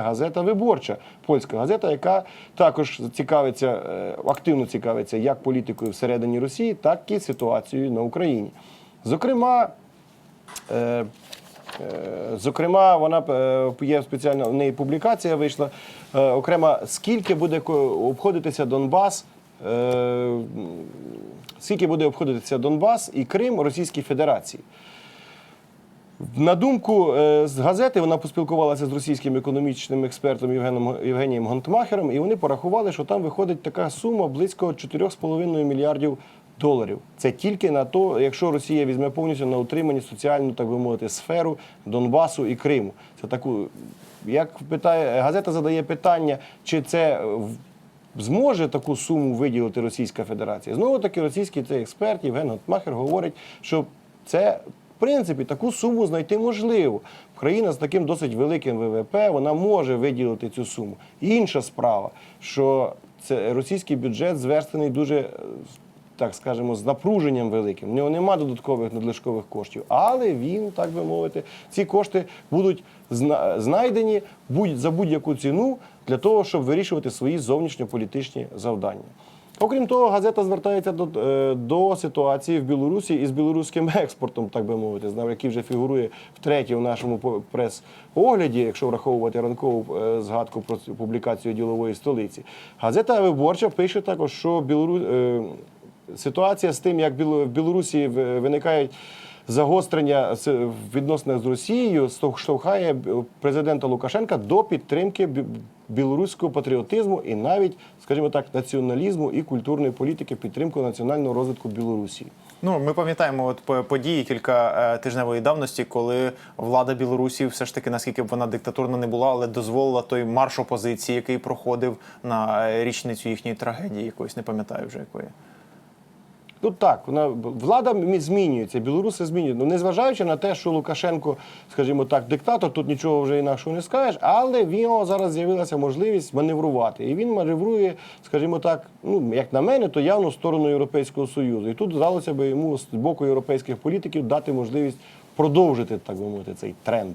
газета Виборча, польська газета, яка також цікавиться, е, активно цікавиться як політикою всередині Росії, так і ситуацією на Україні. Зокрема, Е, е, Зокрема, вона е, є спеціальна в неї публікація вийшла. Окремо, скільки буде обходитися Донбас, скільки буде обходитися Донбас і Крим Російській Федерації. На думку е, з газети, вона поспілкувалася з російським економічним експертом Євгеном Євгенієм Гонтмахером, і вони порахували, що там виходить така сума близько 4,5 мільярдів доларів. Це тільки на то, якщо Росія візьме повністю на утримання соціальну, так би мовити, сферу Донбасу і Криму. Це таку, як питає газета, задає питання, чи це е, зможе таку суму виділити Російська Федерація. Знову таки, російський цей експерт Євген Гонтмахер говорить, що це принципі таку суму знайти можливо. Країна з таким досить великим ВВП вона може виділити цю суму. Інша справа, що це російський бюджет зверстаний дуже. е, Так скажемо, з напруженням великим. В нього нема додаткових надлишкових коштів, але він, так би мовити, ці кошти будуть знайдені за будь-яку ціну для того, щоб вирішувати свої зовнішньополітичні завдання. Окрім того, газета звертається до, е, до ситуації в Білорусі із білоруським експортом, так би мовити, знав, який вже фігурує втретє в нашому прес-огляді, якщо враховувати ранкову е, згадку про публікацію ділової столиці. Газета Виборча пише також, що Білору... е, ситуація з тим, як в Білорусі виникають загострення в відносинах з Росією, штовхає президента Лукашенка до підтримки білоруського патріотизму і навіть, скажімо так, націоналізму і культурної політики, підтримку національного розвитку Білорусі. Ну, ми пам'ятаємо от по- події кілька е, тижневої давності, коли влада Білорусі, все ж таки, наскільки б вона диктатурна не була, але дозволила той марш опозиції, який проходив на е, річницю їхньої трагедії, якоїсь не пам'ятаю вже якої. Ну так, вона влада мі- змінюється, білоруси змінюють. Ну, незважаючи на те, що Лукашенко, скажімо так, диктатор, тут нічого вже інакшого не скажеш, але в нього зараз з'явилася можливість маневрувати. І він маневрує, скажімо так, ну як на мене, то явно в сторону Європейського Союзу. І тут здалося би йому з боку європейських політиків дати можливість продовжити, так би мовити, цей тренд.